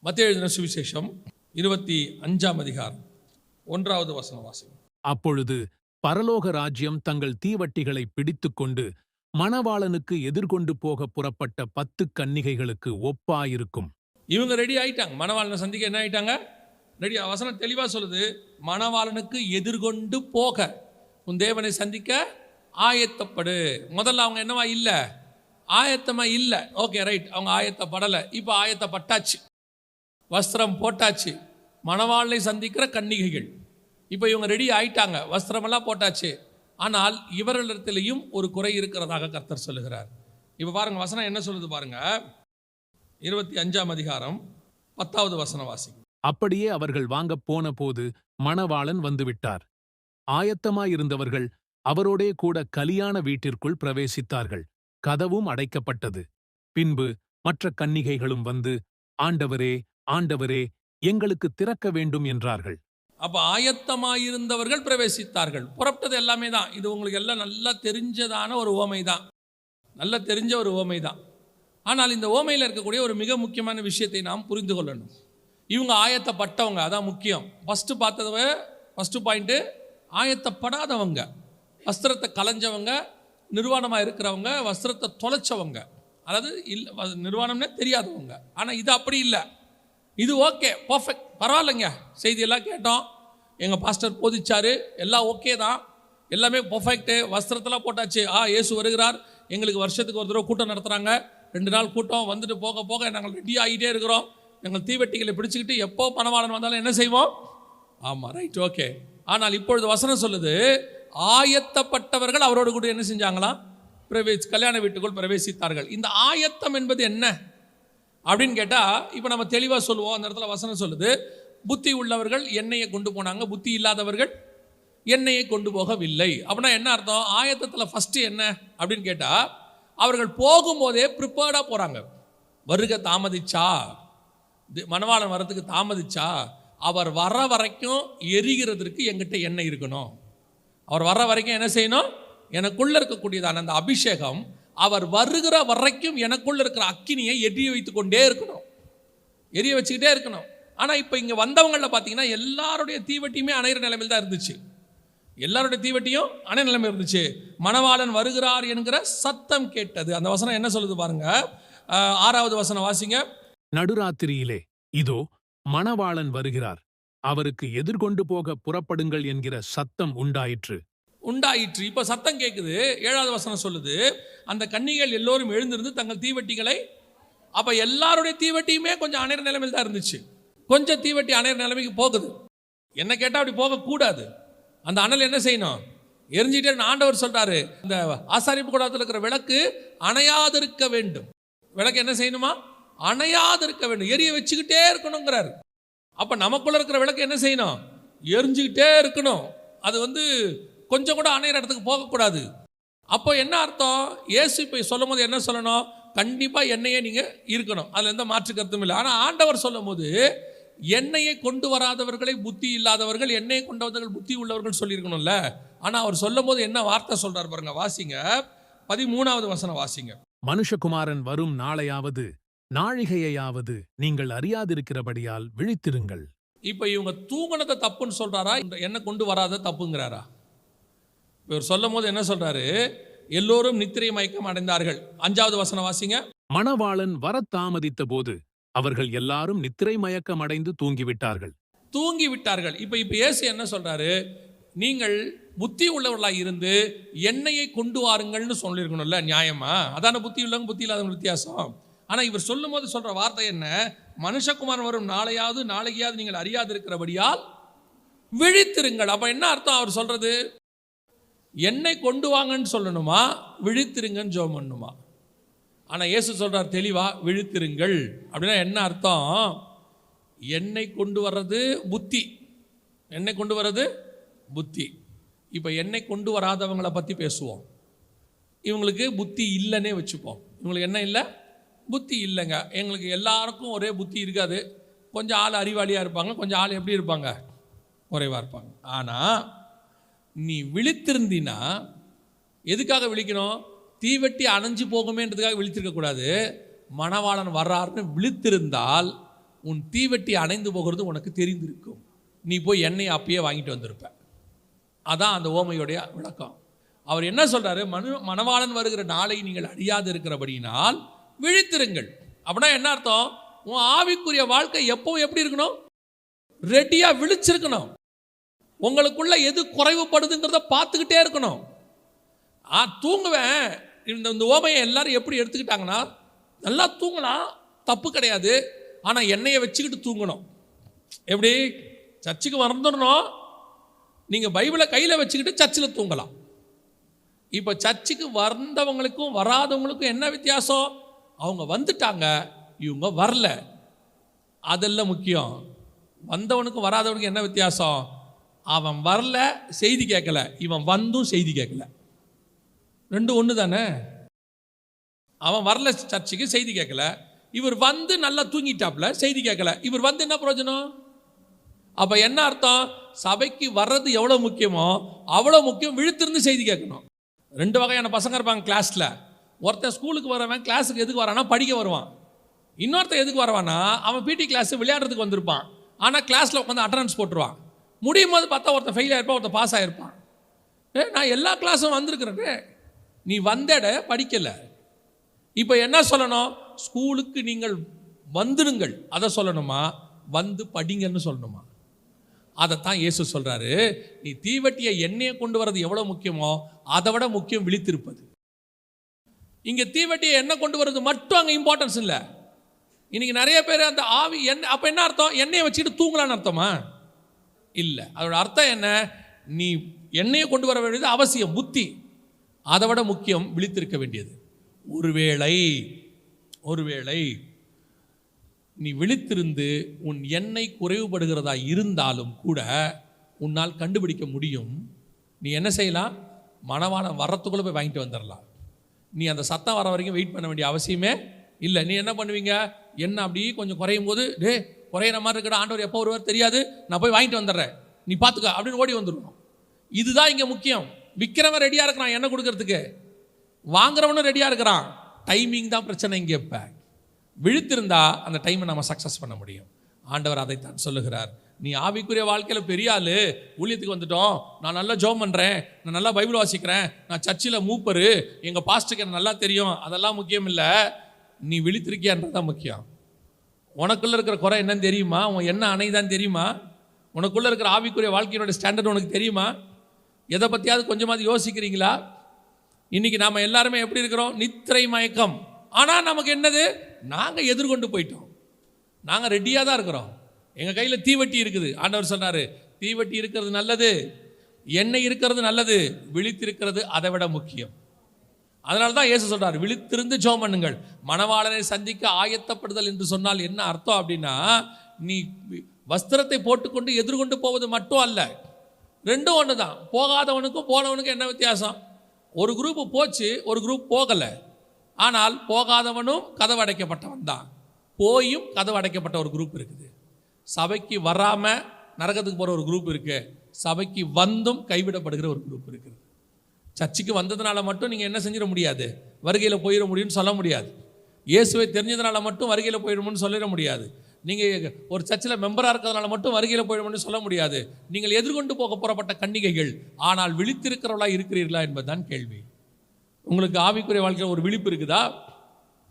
மத்திய எழுதின சுவிசேஷம் இருபத்தி அஞ்சாம் அதிகாரம். ஒன்றாவது வசன வாசி அப்பொழுது பரலோக ராஜ்யம் தங்கள் தீவட்டிகளை பிடித்துக்கொண்டு மணவாளனுக்கு எதிர்கொண்டு போக புறப்பட்ட பத்து கன்னிகைகளுக்கு ஒப்பாயிருக்கும். இவங்க ரெடி ஆயிட்டாங்க. மணவாளனை சந்திக்க என்ன ஆயிட்டாங்க? ரெடி வசனம் தெளிவாக சொல்லுது. மணவாளனுக்கு எதிர்கொண்டு போக. உன் தேவனை சந்திக்க ஆயத்தப்படு. முதல்ல அவங்க என்னவா இல்லை? ஆயத்தமா இல்லை. ஓகே ரைட் அவங்க ஆயத்தப்படலை. இப்போ ஆயத்தப்பட்டாச்சு. வஸ்திரம் போட்டாச்சு. மணவாளனை சந்திக்கிற கன்னிகைகள். இப்போ இவங்க ரெடி ஆயிட்டாங்க. வஸ்திரமெல்லாம் போட்டாச்சு. ஆனால் இவர்களிடத்திலையும் ஒரு குறை இருக்கிறதாக கர்த்தர் சொல்லுகிறார். இப்போ பாருங்க வசனம் என்ன சொல்லுது பாருங்க? இருபத்தி அஞ்சாம் அதிகாரம் பத்தாவது வசன வாசி அப்படியே அவர்கள் வாங்கப் போன போது மணவாளன் வந்துவிட்டார். ஆயத்தமாயிருந்தவர்கள் அவரோடே கூட கலியாண வீட்டிற்குள் பிரவேசித்தார்கள். கதவும் அடைக்கப்பட்டது. பின்பு மற்ற கன்னிகைகளும் வந்து ஆண்டவரே ஆண்டவரே எங்களுக்கு திறக்க வேண்டும் என்றார்கள். அப்போ ஆயத்தமாயிருந்தவர்கள் பிரவேசித்தார்கள். புறப்பட்டது எல்லாமே தான். இது உங்களுக்கு எல்லாம் நல்லா தெரிஞ்சதான ஒரு ஓமை தான். நல்லா தெரிஞ்ச ஒரு ஓமை தான். ஆனால் இந்த ஓமையில் இருக்கக்கூடிய ஒரு மிக முக்கியமான விஷயத்தை நாம் புரிந்து கொள்ளணும். இவங்க ஆயத்தப்பட்டவங்க அதான் முக்கியம். ஃபஸ்ட்டு பார்த்ததவ ஃபஸ்ட்டு பாயிண்ட்டு ஆயத்தப்படாதவங்க. வஸ்திரத்தை கலைஞ்சவங்க நிர்வாணமாக இருக்கிறவங்க வஸ்திரத்தை தொலைச்சவங்க. அதாவது இல்லை நிர்வாணம்னே தெரியாதவங்க. ஆனால் இது அப்படி இல்லை. இது ஓகே பர்ஃபெக்ட் பரவாயில்லைங்க. செய்தியெல்லாம் கேட்டோம். எங்கள் பாஸ்டர் போதிச்சாரு. எல்லாம் ஓகே தான். எல்லாமே பர்ஃபெக்ட்டு வஸ்திரத்தெல்லாம் போட்டாச்சு. ஆ இயேசு வருகிறார். எங்களுக்கு வருஷத்துக்கு ஒரு தடவை கூட்டம் நடத்துகிறாங்க ரெண்டு நாள் கூட்டம் வந்துட்டு போக போக நாங்கள் ரெடி ஆகிட்டே இருக்கிறோம். எங்கள் தீவெட்டிகளை பிடிச்சிக்கிட்டு எப்போ பணவாளன் வந்தாலும் என்ன செய்வோம்? ஆமாம் ரைட் ஓகே ஆனால் இப்பொழுது வசனம் சொல்லுது ஆயத்தப்பட்டவர்கள் அவரோடு கூட என்ன செஞ்சாங்களாம்? பிரவேசி கல்யாண வீட்டுக்குள் பிரவேசித்தார்கள். இந்த ஆயத்தம் என்பது என்ன? அப்படின்னு கேட்டால் இப்போ நம்ம தெளிவாக சொல்லுவோம். அந்த இடத்துல வசனம் சொல்லுது புத்தி உள்ளவர்கள் எண்ணெயை கொண்டு போனாங்க. புத்தி இல்லாதவர்கள் எண்ணெயை கொண்டு போகவில்லை. அப்படின்னா என்ன அர்த்தம்? ஆயத்தத்தில் ஃபஸ்ட்டு என்ன? அப்படின்னு கேட்டால் அவர்கள் போகும்போதே ப்ரிப்பேர்டாக போகிறாங்க வருக தாமதிச்சா? மணவாளன் வரத்துக்கு தாமதிச்சா? அவர் வர வரைக்கும் எரிகிறதற்கு எங்கிட்ட எண்ணெய் இருக்கணும்? அவர் வர்ற வரைக்கும் என்ன செய்யணும்? எனக்குள்ளே இருக்கக்கூடியதான அந்த அபிஷேகம் அவர் வருகிற வரைக்கும் எனக்குள்ள இருக்கிற அக்கினியை எரிய வைத்து கொண்டே இருக்கணும். எரிய வச்சுக்கிட்டே இருக்கணும். ஆனால் இப்போ இங்கே வந்தவங்களில் பார்த்தீங்கன்னா எல்லாருடைய தீவட்டியுமே அணையிற நிலைமையில் தான் இருந்துச்சு. எல்லாருடைய தீவட்டியும் அணை நிலைமை இருந்துச்சு. மணவாளன் வருகிறார் என்கிற சத்தம் கேட்டது. அந்த வசனம் என்ன சொல்லுது பாருங்க. ஆறாவது வசனம் வாசிங்க. நடுராத்திரியிலே இதோ மணவாளன் வருகிறார். அவருக்கு எதிர்கொண்டு போக புறப்படுங்கள் என்கிற சத்தம் உண்டாயிற்று. உண்டாயிற்று. இப்போ சத்தம் கேட்குது ஏழாவது வசனம் சொல்லுது அந்த கன்னிகள் எல்லோரும் எழுந்திருந்து தங்கள் தீவட்டிகளை அப்போ எல்லாருடைய தீவட்டியுமே கொஞ்சம் அணையிற நிலைமையில் தான் இருந்துச்சு. கொஞ்சம் தீவட்டி அணையிற நிலைமைக்கு போகுது. என்ன கேட்டால் அப்படி போகக்கூடாது அந்த அணல் என்ன செய்யணும்? எரிஞ்சிட்டே ஆண்டவர் சொல்கிறாரு இந்த ஆசாரிப்பு கூடத்தில் இருக்கிற விளக்கு அணையாதிருக்க வேண்டும். விளக்கு என்ன செய்யணுமா? அணையாதிருக்க வேண்டும். எரிய வச்சுக்கிட்டே இருக்கணுங்கிறாரு. அப்போ நமக்குள்ளே இருக்கிற விளக்கு என்ன செய்யணும்? எரிஞ்சுக்கிட்டே இருக்கணும். அது வந்து கொஞ்சம் கூட அணையிற இடத்துக்கு போகக்கூடாது. அப்போ என்ன அர்த்தம்? இயேசு இப்போ சொல்லும் போது என்ன சொல்லணும்? கண்டிப்பாக எண்ணெயே நீங்கள் இருக்கணும். அதில் எந்த மாற்று கருத்தும் இல்லை. ஆனால் ஆண்டவர் சொல்லும் போது எண்ணெயை கொண்டு வராதவர்களை புத்தி இல்லாதவர்கள் எண்ணெயை கொண்டு வந்தவர்கள் புத்தி உள்ளவர்கள் சொல்லியிருக்கணும்ல. ஆனால் அவர் சொல்லும் போது என்ன வார்த்தை சொல்றார் பாருங்க வாசிங்க. பதிமூணாவது வசனம் வாசிங்க. மனுஷகுமாரன் வரும் நாளையாவது நாழிகையாவது நீங்கள் அறியாதிருக்கிறபடியால் விழித்திருங்கள். இப்போ இவங்க தூங்கினதை தப்புன்னு சொல்றாரா? இந்த எண்ணெய் கொண்டு வராத தப்புங்கிறாரா? இவர் சொல்லும் போது என்ன சொல்றாரு? எல்லோரும் நித்திரை மயக்கம் அடைந்தார்கள். அஞ்சாவது வசனம் வாசிங்க. மணவாளன் வரத் தாமதித்த போது அவர்கள் எல்லாரும் நித்திரை மயக்கம் அடைந்து தூங்கிவிட்டார்கள். தூங்கி விட்டார்கள் இப்போ இப்போ இயேசு என்ன சொல்றாரு? நீங்கள் புத்தி உள்ளவர்களாக இருந்து எண்ணெயை கொண்டு வாருங்கள்னு சொல்லியிருக்கணும்ல நியாயமா? அதான புத்தி உள்ளவங்க புத்தி இல்லாதவங்க வித்தியாசம். ஆனால் இவர் சொல்லும் போது சொல்ற வார்த்தை என்ன? மனுஷகுமாரன் வரும் நாளையாவது நாளையாவது நீங்கள் அறியாதிருக்கிறபடியால் விழித்திருங்கள். அப்போ என்ன அர்த்தம் அவர் சொல்றது? என்னை கொண்டு வாங்கன்னு சொல்லணுமா? விழித்திருங்கன்னு ஜோம் பண்ணணுமா ஆனால் இயேசு சொல்கிறார் தெளிவாக விழித்திருங்கள். அப்படின்னா என்ன அர்த்தம்? என்னை கொண்டு வர்றது புத்தி. என்னை கொண்டு வர்றது புத்தி. இப்போ என்னை கொண்டு வராதவங்களை பற்றி பேசுவோம். இவங்களுக்கு புத்தி இல்லைன்னே வச்சுப்போம். இவங்களுக்கு என்ன இல்லை? புத்தி இல்லைங்க. எங்களுக்கு எல்லாருக்கும் ஒரே புத்தி இருக்காது. கொஞ்சம் ஆள் அறிவாளியாக இருப்பாங்க. கொஞ்சம் ஆள் எப்படி இருப்பாங்க? குறைவாக இருப்பாங்க. ஆனால் நீ விழித்திருந்தினா எதுக்காக விழிக்கணும்? தீவெட்டி அணைஞ்சு போகுமேன்றதுக்காக விழித்திருக்க கூடாது. மணவாளன் வர்றாருன்னு விழித்திருந்தால் உன் தீவெட்டி அணைந்து போகிறது உனக்கு தெரிந்திருக்கும். நீ போய் எண்ணெய் அப்பயே வாங்கிட்டு வந்திருப்ப. அதான் அந்த ஓமையுடைய விளக்கம். அவர் என்ன சொல்றாரு? மனு மணவாளன் வருகிற நாளை நீங்கள் அறியாது இருக்கிறபடியினால் விழித்திருங்கள். அப்படின்னா என்ன அர்த்தம்? உன் ஆவிக்குரிய வாழ்க்கை எப்போ எப்படி இருக்கணும்? ரெடியா விழிச்சிருக்கணும். உங்களுக்குள்ள எது குறைவுபடுதுங்கிறத பார்த்துக்கிட்டே இருக்கணும். ஆ தூங்குவேன். இந்த இந்த ஓமையை எல்லாரும் எப்படி எடுத்துக்கிட்டாங்கன்னா நல்லா தூங்கலாம் தப்பு கிடையாது. ஆனால் எண்ணெயை வச்சுக்கிட்டு தூங்கணும். எப்படி? சர்ச்சுக்கு வந்துடணும் நீங்கள் பைபிளை கையில் வச்சுக்கிட்டு சர்ச்சில் தூங்கலாம். இப்போ சர்ச்சுக்கு வந்தவங்களுக்கும் வராதவங்களுக்கும் என்ன வித்தியாசம்? அவங்க வந்துட்டாங்க இவங்க வரல. அதெல்லாம் முக்கியம். வந்தவனுக்கும் வராதவனுக்கும் என்ன வித்தியாசம்? அவன் வரல செய்தி கேட்கல. இவன் வந்தும் செய்தி கேட்கல. ரெண்டு ஒன்று தானே? அவன் வரல சர்ச்சுக்கு செய்தி கேட்கல. இவர் வந்து நல்லா தூங்கிட்டாப்ல செய்தி கேட்கல. இவர் வந்து என்ன பிரயோஜனம்? அப்போ என்ன அர்த்தம்? சபைக்கு வர்றது எவ்வளோ முக்கியமோ அவ்வளோ முக்கியம் விழுத்திருந்து செய்தி கேட்கணும். ரெண்டு வகையான பசங்க இருப்பாங்க கிளாஸில் ஒருத்தன் ஸ்கூலுக்கு வரவன் கிளாஸுக்கு எதுக்கு வரானா படிக்க வருவான். இன்னொருத்தன் எதுக்கு வரவானா அவன் பிடி கிளாஸ் விளையாடுறதுக்கு வந்திருப்பான். ஆனால் கிளாஸில் உட்காந்து அட்டண்டன்ஸ் போட்டுருவான். முடியும் போது பார்த்தா ஒருத்தன் ஃபெயில் ஆகிருப்பான் ஒருத்தன் பாஸ் ஆகிருப்பான் ஏ நான் எல்லா கிளாஸும் வந்திருக்கிறேன். நீ வந்தட படிக்கலை. இப்போ என்ன சொல்லணும்? ஸ்கூலுக்கு நீங்கள் வந்துடுங்கள். அதை சொல்லணுமா? வந்து படிங்கன்னு சொல்லணுமா? அதைத்தான் இயேசு சொல்கிறாரு நீ தீவட்டியை எண்ணெயை கொண்டு வர்றது எவ்வளோ முக்கியமோ அதை விட முக்கியம் விழித்திருப்பது. இங்கே தீவட்டியை எண்ணெய் கொண்டு வர்றது மட்டும் அங்கே இம்பார்ட்டன்ஸ் இல்லை. இன்றைக்கி நிறைய பேர் அந்த ஆவி எண்ணெய் அப்போ என்ன அர்த்தம்? எண்ணெயை வச்சுட்டு தூங்கலான்னு அர்த்தமா? இல்லை. அதோட அர்த்தம் என்ன? நீ எண்ணெயை கொண்டு வர வேண்டியது அவசியம் புத்தி. அதை விட முக்கியம் விழித்திருக்க வேண்டியது. ஒருவேளை ஒருவேளை நீ விழித்திருந்து உன் எண்ணெய் குறைவுபடுகிறதா இருந்தாலும் கூட உன்னால் கண்டுபிடிக்க முடியும். நீ என்ன செய்யலாம்? மணவாளன் வரத்துக்குள்ளே போய் வாங்கிட்டு வந்துடலாம். நீ அந்த சத்தம் வர வரைக்கும் வெயிட் பண்ண வேண்டிய அவசியமே இல்லை. நீ என்ன பண்ணுவீங்க? என்ன அப்படியே கொஞ்சம் குறையும் போது டே குறையிற மாதிரி இருக்கிற ஆண்டவர் எப்போ வருவார் தெரியாது. நான் போய் வாங்கிட்டு வந்துடுறேன். நீ பார்த்துக்க அப்படின்னு ஓடி வந்துடுவோம் இதுதான் இங்கே முக்கியம். விற்கிறவன் ரெடியாக இருக்கிறான் என்ன கொடுக்கறதுக்கு. வாங்குறவனும் ரெடியாக இருக்கிறான். டைமிங் தான் பிரச்சனை இங்கே இப்போ. விழுத்திருந்தா அந்த டைமை நம்ம சக்ஸஸ் பண்ண முடியும். ஆண்டவர் அதைத்தான் சொல்லுகிறார். நீ ஆவிக்குரிய வாழ்க்கையில் பெரிய ஆள். ஊழியத்துக்கு வந்துட்டோம். நான் நல்லா ஜோம் பண்ணுறேன் நான் நல்லா பைபிள் வாசிக்கிறேன். நான் சர்ச்சில் மூப்பரு. எங்கள் பாஸ்ட்டுக்கு எனக்கு நல்லா தெரியும். அதெல்லாம் முக்கியம் இல்லை. நீ விழித்திருக்கியான்றது தான் முக்கியம். உனக்குள்ளே இருக்கிற குறை என்னன்னு தெரியுமா? உன் என்ன அணைதான் தெரியுமா? உனக்குள்ளே இருக்கிற ஆவிக்குரிய வாழ்க்கையினுடைய ஸ்டாண்டர்ட் உனக்கு தெரியுமா? எதை பற்றியாவது கொஞ்சமாவது யோசிக்கிறீங்களா? இன்னைக்கு நாம் எல்லாருமே எப்படி இருக்கிறோம்? நித்திரை மயக்கம். ஆனால் நமக்கு என்னது? நாங்கள் எதிர்கொண்டு போயிட்டோம். நாங்கள் ரெடியாக தான் இருக்கிறோம். எங்கள் கையில் தீவட்டி இருக்குது. ஆண்டவர் சொன்னார் தீவட்டி இருக்கிறது நல்லது. எண்ணெய் இருக்கிறது நல்லது. விழித்திருக்கிறது அதை விட முக்கியம். அதனால தான் இயேசு சொல்கிறார் விழித்திருந்து ஜோம் பண்ணுங்கள். மணவாளனை சந்திக்க ஆயத்தப்படுதல் என்று சொன்னால் என்ன அர்த்தம் அப்படின்னா நீ வஸ்திரத்தை போட்டுக்கொண்டு எதிர்கொண்டு போவது மட்டும் அல்ல. ரெண்டும் ஒன்று தான். போகாதவனுக்கும் போனவனுக்கும் என்ன வித்தியாசம்? ஒரு குரூப் போச்சு ஒரு குரூப் போகலை. ஆனால் போகாதவனும் கதவு அடைக்கப்பட்டவன் தான். போயும் கதவு அடைக்கப்பட்ட ஒரு குரூப் இருக்குது. சபைக்கு வராமல் நரகத்துக்கு போகிற ஒரு குரூப் இருக்குது சபைக்கு வந்தும் கைவிடப்படுகிற ஒரு குரூப் இருக்குது. சர்ச்சுக்கு வந்ததுனால மட்டும் நீங்கள் என்ன செஞ்சிட முடியாது? வருகையில் போயிட முடியும்னு சொல்ல முடியாது. இயேசுவை தெரிஞ்சதுனால மட்டும் வருகையில் போயிடும்னு சொல்லிட முடியாது. நீங்கள் ஒரு சர்ச்சில் மெம்பராக இருக்கிறதுனால மட்டும் வருகையில் போயிடும்னு சொல்ல முடியாது. நீங்கள் எதிர்கொண்டு போக புறப்பட்ட கன்னிகைகள் ஆனால் விழித்திருக்கிறவளாக இருக்கிறீர்களா என்பதுதான் கேள்வி. உங்களுக்கு ஆவிக்குரிய வாழ்க்கையில் ஒரு விழிப்பு இருக்குதா?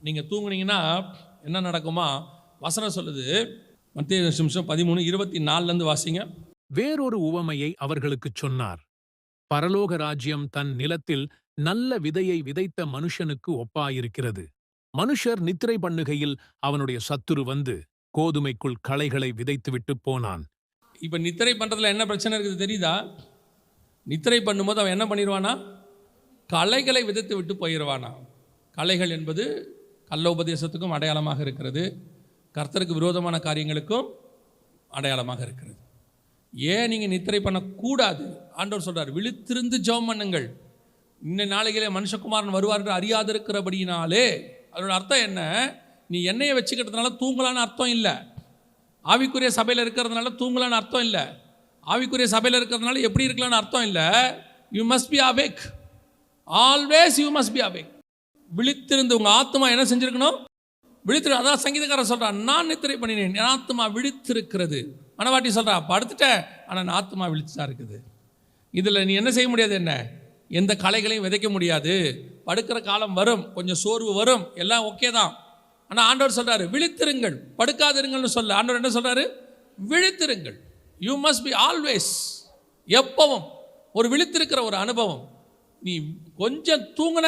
நீங்கள் தூங்குனீங்கன்னா என்ன நடக்குமா? வசனம் சொல்லுது. மத்திய நிமிஷம் பதிமூணு இருபத்தி நாலுலேருந்து வாசிங்க. வேறொரு உவமையை அவர்களுக்கு சொன்னார். பரலோக ராஜ்யம் தன் நிலத்தில் நல்ல விதையை விதைத்த மனுஷனுக்கு ஒப்பாயிருக்கிறது. மனுஷர் நித்திரை பண்ணுகையில் அவனுடைய சத்துரு வந்து கோதுமைக்குள் களைகளை விதைத்துவிட்டு போனான். இப்போ நித்திரை பண்ணுறதுல என்ன பிரச்சனை இருக்குது தெரியுதா? நித்திரை பண்ணும்போது அவன் என்ன பண்ணிடுவானா கலைகளை விதைத்து விட்டு போயிடுவானா கலைகள் என்பது கள்ள உபதேசத்துக்கும் அடையாளமாக இருக்கிறது. கர்த்தருக்கு விரோதமான காரியங்களுக்கும் அடையாளமாக இருக்கிறது. ஏன் நீங்கள் நித்திரை பண்ணக்கூடாது? ஆண்டவர் சொல்கிறார் விழித்திருந்து ஜெபம் பண்ணுங்கள். இந்த நாளைகளே மனுஷகுமாரன் வருவார் என்று அறியாதிருக்கிறபடியினாலே அதோட அர்த்தம் என்ன? நீ எண்ணெயை வச்சுக்கிறதுனால தூங்கலான்னு அர்த்தம் இல்லை. ஆவிக்குரிய சபையில் இருக்கிறதுனால தூங்கலான்னு அர்த்தம் இல்லை. ஆவிக்குரிய சபையில் இருக்கிறதுனால எப்படி இருக்கலாம்னு அர்த்தம் இல்லை. You must be awake always you must be awake விழித்திருந்து உங்கள் ஆத்மா என்ன செஞ்சுருக்கணும்? விழித்திரு அதான் சங்கீதக்காரன் சொல்கிறான் நான் நித்திரை பண்ணினேன் என் ஆத்மா விழித்திருக்கிறது. மனவாட்டி சொல்கிறா படுத்துட்டேன் ஆனால் என் ஆத்மா விழிச்சுதான் இருக்குது. இதில் நீ என்ன செய்ய முடியாது என்ன? எந்த கலைகளையும் விதைக்க முடியாது. படுக்கிற காலம் வரும் கொஞ்சம் சோர்வு வரும் எல்லாம் ஓகே தான். ஆனால் ஆண்டவர் சொல்கிறாரு விழித்திருங்கள் படுக்காதிருங்கள்னு சொல்ல ஆண்டவர் என்ன சொல்கிறாரு விழித்திருங்கள். யூ மஸ்ட் பி ஆல்வேஸ் எப்பவும் ஒரு விழித்திருக்கிற ஒரு அனுபவம். நீ கொஞ்சம் தூங்கின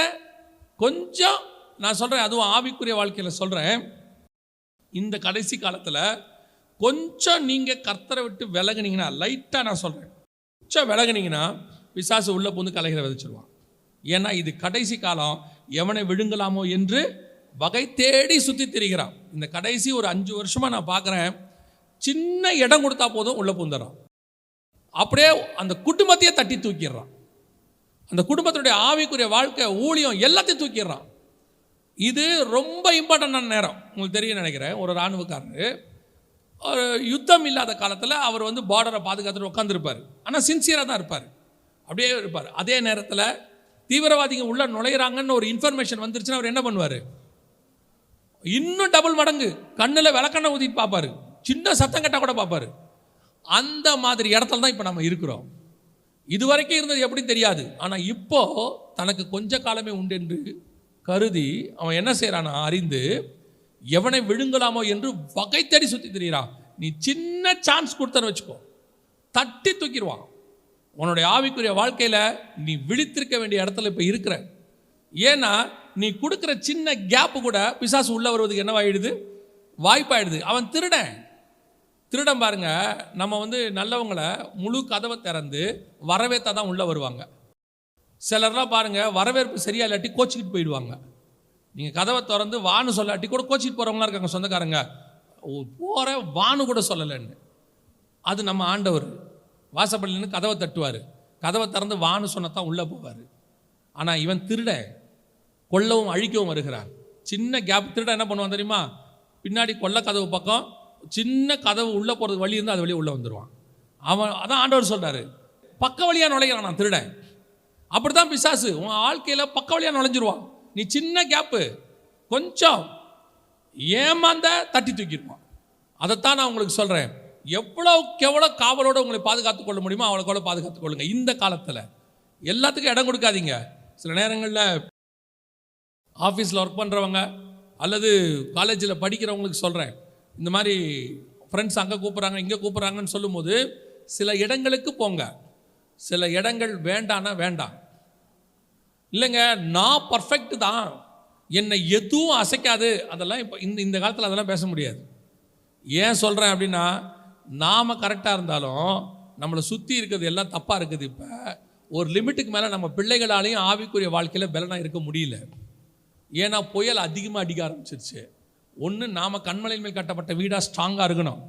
கொஞ்சம் நான் சொல்கிறேன் அதுவும் ஆவிக்குரிய வாழ்க்கையில் சொல்கிறேன் இந்த கடைசி காலத்தில் கொஞ்சம் நீங்கள் கர்த்தரை விட்டு விலகுனீங்கன்னா லைட்டாக நான் சொல்கிறேன் கொஞ்சம் விலகுனீங்கன்னா பிசாசு உள்ளே போந்து கலைகளை விதைச்சிருவான். ஏன்னா இது கடைசி காலம் எவனை விழுங்கலாமோ என்று வகை தேடி சுற்றி திரிகிறான். இந்த கடைசி ஒரு அஞ்சு வருஷமாக நான் பார்க்குறேன் சின்ன இடம் கொடுத்தா போதும் உள்ளே பூந்துடுறான் அப்படியே அந்த குடும்பத்தையே தட்டி தூக்கிடுறான். அந்த குடும்பத்தினுடைய ஆவிக்குரிய வாழ்க்கை ஊழியம் எல்லாத்தையும் தூக்கிடுறான். இது ரொம்ப இம்பார்ட்டண்டான நேரம். உங்களுக்கு தெரியும் நினைக்கிறேன் ஒரு இராணுவக்காரர் யுத்தம் இல்லாத காலத்தில் அவர் வந்து பார்டரை பாதுகாத்துட்டு உட்காந்துருப்பார் ஆனால் சின்சியராக தான் இருப்பார். அப்படியே இருப்பார். அதே நேரத்தில் தீவிரவாதிங்க உள்ளே நுழையிறாங்கன்னு ஒரு இன்ஃபர்மேஷன் வந்துருச்சுன்னா அவர் என்ன பண்ணுவார்? இன்னும் டபுள் மடங்கு. கண்ணில் விளக்கண்ணை ஊதி பார்ப்பார். சின்ன சத்தம் கட்டால் கூட பார்ப்பார். அந்த மாதிரி இடத்துல தான் இப்போ நம்ம இருக்கிறோம். இது வரைக்கும் இருந்தது எப்படி தெரியாது. ஆனால் இப்போது தனக்கு கொஞ்ச காலமே உண்டு என்று கருதி அவன் என்ன செய்கிறானா அறிந்து எவனை விழுங்கலாமோ என்று வகை தேடி சுற்றி திரியிறான் நீ சின்ன சான்ஸ் கொடுத்தன்னு வச்சுக்கோ. தட்டி தூக்கிடுவான். உன்னுடைய ஆவிக்குரிய வாழ்க்கையில் நீ விழித்திருக்க வேண்டிய இடத்துல இப்போ இருக்கிற. ஏன்னா நீ கொடுக்குற சின்ன கேப்பு கூட பிசாசு உள்ளே வருவதுக்கு என்னவாயிடுது வாய்ப்பாயிடுது. அவன் திருடன். திருடன் பாருங்க நம்ம வந்து நல்லவங்களை முழு கதவை திறந்து வரவேற்றா தான் உள்ளே வருவாங்க. சிலர்லாம் பாருங்கள் வரவேற்பு சரியா இல்லாட்டி கோச்சிக்கிட்டு போயிடுவாங்க. நீங்கள் கதவை திறந்து வான்னு சொல்லாட்டி கூட கோச்சிட்டு போகிறவங்களாம் இருக்காங்க சொந்தக்காரங்க. போகிற வான்னு கூட சொல்லலைன்னு. அது நம்ம ஆண்டவர். வாசப்பள்ளின்னு கதவை தட்டுவார். கதவை திறந்து வான்னு சொன்னதான் உள்ளே போவார். ஆனால் இவன் திருட. கொல்லவும் அழிக்கவும் வருகிறான். சின்ன கேப் திருட என்ன பண்ணுவான் தெரியுமா? பின்னாடி கொள்ள கதவு பக்கம் சின்ன கதவு உள்ளே போகிறது வழி இருந்தால் அது வழியே உள்ளே வந்துடுவான் அவன் அதான் ஆண்டவர் சொல்கிறாரு பக்க வழியாக நுழைகிறான் நான் திருடன் அப்படி தான் பிசாசு உன் வாழ்க்கையில் பக்க வழியாக நுழைஞ்சிருவான். நீ சின்ன கேப்பு கொஞ்சம் ஏமாந்த தட்டி தூக்கிருப்பான் அதைத்தான் நான் உங்களுக்கு சொல்கிறேன் எவ்வளோக்கு எவ்வளோ காவலோடு உங்களை பாதுகாத்து கொள்ள முடியுமோ அவ்வளோக்கு பாதுகாத்துக் பாதுகாத்து கொள்ளுங்க. இந்த காலத்தில் எல்லாத்துக்கும் இடம் கொடுக்காதீங்க. சில நேரங்களில் ஆஃபீஸில் ஒர்க் பண்ணுறவங்க அல்லது காலேஜில் படிக்கிறவங்களுக்கு சொல்கிறேன் இந்த மாதிரி ஃப்ரெண்ட்ஸ் அங்கே கூப்பிட்றாங்க இங்கே கூப்பிட்றாங்கன்னு சொல்லும்போது சில இடங்களுக்கு போங்க. சில இடங்கள் வேண்டான்னா வேண்டாம். இல்லைங்க நான் பர்ஃபெக்ட் தான். என்னை எதுவும் அசைக்காது. அதெல்லாம் இப்போ இந்த இந்த காலத்தில் அதெல்லாம் பேச முடியாது. ஏன் சொல்கிறேன் அப்படின்னா நாம் கரெக்டாக இருந்தாலும் நம்மளை சுற்றி இருக்கிறது எல்லாம் தப்பாக இருக்குது இப்போ. ஒரு லிமிட்டுக்கு மேலே நம்ம பிள்ளைகளாலையும் ஆவிக்குரிய வாழ்க்கையில் பலனாக இருக்க முடியல. ஏன்னா புயல் அதிகமாக அடிக்க ஆரம்பிச்சிருச்சு. ஒன்று நாம் கண்மலையின் மேல் கட்டப்பட்ட வீடாக ஸ்ட்ராங்காக இருக்கணும்.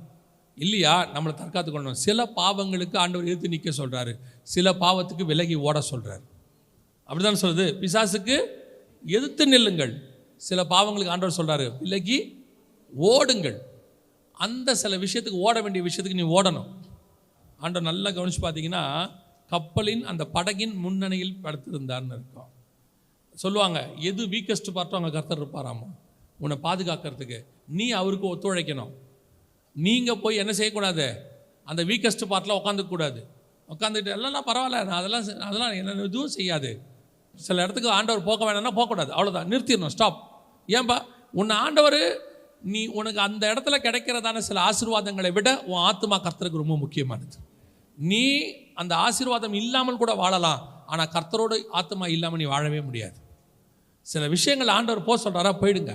இல்லையா? நம்மளை தற்காத்துக்கொள்ளணும் சில பாவங்களுக்கு ஆண்டவர் எதிர்த்து நிற்க சொல்கிறாரு சில பாவத்துக்கு விலகி ஓட சொல்கிறார் அப்படிதான் சொல்லுது. பிசாசுக்கு எதிர்த்து நில்லுங்கள். சில பாவங்களுக்கு ஆண்டவர் சொல்கிறாரு விலகி ஓடுங்கள். அந்த சில விஷயத்துக்கு ஓட வேண்டிய விஷயத்துக்கு நீ ஓடணும். ஆண்டவர் நல்லா கவனித்து பார்த்தீங்கன்னா கப்பலின் அந்த படகின் முன்னணியில் படுத்திருந்தார்னு இருக்கும் சொல்லுவாங்க எது வீக்கஸ்ட் பார்ட்டோ அங்கே கர்த்தர் இருப்பாராமா? உன்னை பாதுகாக்கிறதுக்கு. நீ அவருக்கு ஒத்துழைக்கணும். நீங்கள் போய் என்ன செய்யக்கூடாது? அந்த வீக்கஸ்ட் பார்ட்டில் உட்காந்துக்கூடாது உட்காந்துட்டு எல்லாம் பரவாயில்ல. நான் அதெல்லாம் அதெல்லாம் என்ன எதுவும் செய்யாது. சில இடத்துக்கு ஆண்டவர் போக வேணாம்னா போகக்கூடாது. அவ்வளோதான் நிறுத்திடணும். ஸ்டாப் ஏன்பா? உன்னை ஆண்டவர் நீ உனக்கு அந்த இடத்துல கிடைக்கிறதான சில ஆசீர்வாதங்களை விட உன் ஆத்மா கர்த்தருக்கு ரொம்ப முக்கியமானது. நீ அந்த ஆசீர்வாதம் இல்லாமல் கூட வாழலாம். ஆனால் கர்த்தரோடு ஆத்மா இல்லாமல் நீ வாழவே முடியாது. சில விஷயங்கள் ஆண்டவர் போக சொல்கிறாரா போயிடுங்க.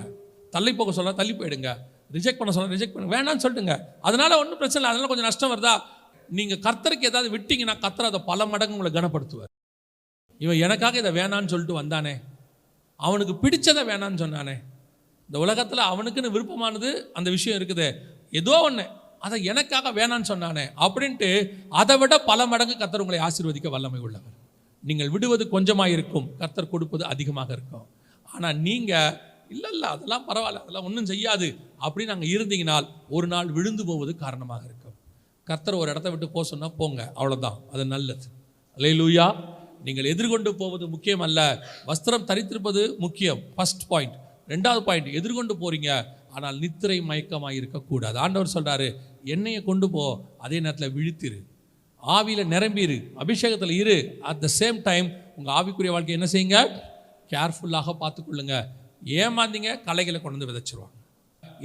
தள்ளி போக சொல்கிறா தள்ளி போயிடுங்க. ரிஜெக்ட் பண்ண சொல்ல ரிஜெக்ட் பண்ண வேணாம்னு சொல்லிட்டுங்க அதனால் ஒன்றும் பிரச்சனை இல்லை. அதனால் கொஞ்சம் நஷ்டம் வருதா? நீங்கள் கர்த்தருக்கு ஏதாவது விட்டிங்கன்னா கர்த்தர் அதை பல மடங்கு உங்களை கனப்படுத்துவார். இவன் எனக்காக இதை வேணான்னு சொல்லிட்டு வந்தானே. அவனுக்கு பிடிச்சதை வேணான்னு சொன்னானே. இந்த உலகத்தில் அவனுக்குன்னு விருப்பமானது அந்த விஷயம் இருக்குது. ஏதோ ஒன்று அதை எனக்காக வேணான்னு சொன்னானே அப்படின்ட்டு அதை விட பல மடங்கு கத்தர் உங்களை ஆசீர்வதிக்க வல்லமை உள்ளவர். நீங்கள் விடுவது கொஞ்சமாக இருக்கும் கர்த்தர் கொடுப்பது அதிகமாக இருக்கும். ஆனால் நீங்கள் இல்லை இல்லை அதெல்லாம் பரவாயில்ல அதெல்லாம் ஒன்றும் செய்யாது அப்படின்னு அங்கே இருந்தீங்கனால் ஒரு நாள் விழுந்து போவது காரணமாக இருக்கும். கர்த்தர் ஒரு இடத்த விட்டு போக சொன்னால் போங்க அவ்வளோதான் அது நல்லது. அல்லேலூயா. நீங்கள் எதிர்கொண்டு போவது முக்கியம் அல்ல வஸ்திரம் தரித்திருப்பது முக்கியம். ஃபர்ஸ்ட் பாயிண்ட் ரெண்டாவது பாயிண்ட் எதிர்கொண்டு போகிறீங்க ஆனால் நித்திரை மயக்கமாக இருக்கக்கூடாது. ஆண்டவர் சொல்கிறாரு எண்ணெயை கொண்டு போ. அதே நேரத்தில் விழித்திரு. ஆவியில் நிரம்பிடு அபிஷேகத்தில் இரு. அட் த சேம் டைம் உங்கள் ஆவிக்குரிய வாழ்க்கை என்ன செய்யுங்க? கேர்ஃபுல்லாக பார்த்துக்கொள்ளுங்க. ஏமாந்தீங்க. கலைகளை கொண்டு வந்து விதைச்சிருவாங்க.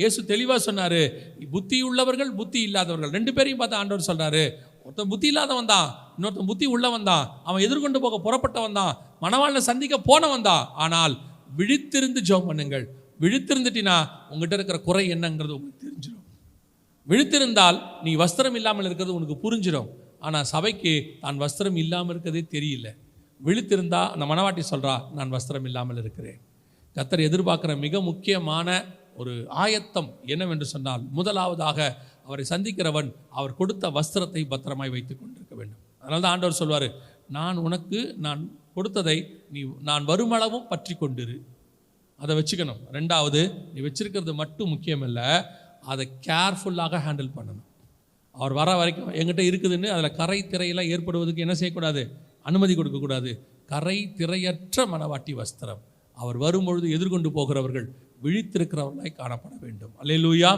இயேசு தெளிவாக சொன்னார் புத்தி உள்ளவர்கள் புத்தி இல்லாதவர்கள். ரெண்டு பேரையும் பார்த்து ஆண்டவர் சொல்கிறாரு ஒருத்தன் புத்தி இல்லாதவன் தான் இன்னொருத்தன் புத்தி உள்ளவன் தான் அவன் எதிர்கொண்டு போக புறப்பட்டவன் தான் மணவாளனை சந்திக்க போனவன் தான் ஆனால் விழித்திருந்து ஜோம் பண்ணுங்கள். விழித்திருந்துட்டினா உங்ககிட்ட இருக்கிற குறை என்னங்கிறது உங்களுக்கு தெரிஞ்சிடும் விழித்திருந்தால் நீ வஸ்திரம் இல்லாமல் இருக்கிறது உனக்கு புரிஞ்சிடும் ஆனால் சபைக்கு தான் வஸ்திரம் இல்லாமல் இருக்கிறதே தெரியல. விழித்திருந்தா அந்த மணவாட்டி சொல்கிறா நான் வஸ்திரம் இல்லாமல் இருக்கிறேன். கத்தர் எதிர்பார்க்குற மிக முக்கியமான ஒரு ஆயத்தம் என்னவென்று சொன்னால் முதலாவதாக அவரை சந்திக்கிறவன் அவர் கொடுத்த வஸ்திரத்தை பத்திரமாய் வைத்து கொண்டிருக்க வேண்டும். அதனால தான் ஆண்டவர் சொல்வார் நான் உனக்கு நான் கொடுத்ததை நீ நான் வருமளவும் பற்றி கொண்டிரு. அதை வச்சுக்கணும். ரெண்டாவது நீ வச்சிருக்கிறது மட்டும் முக்கியமில்லை அதை கேர்ஃபுல்லாக ஹேண்டில் பண்ணணும். அவர் வர வரைக்கும் எங்கிட்ட இருக்குதுன்னு அதில் கரை திரையெல்லாம் ஏற்படுவதற்கு என்ன செய்யக்கூடாது? அனுமதி கொடுக்கக்கூடாது. கரை திரையற்ற மனவாட்டி வஸ்திரம். அவர் வரும்பொழுது எதிர்கொண்டு போகிறவர்கள் விழித்திருக்கிறவர்களாய் காணப்பட வேண்டும். அல்லேலூயா!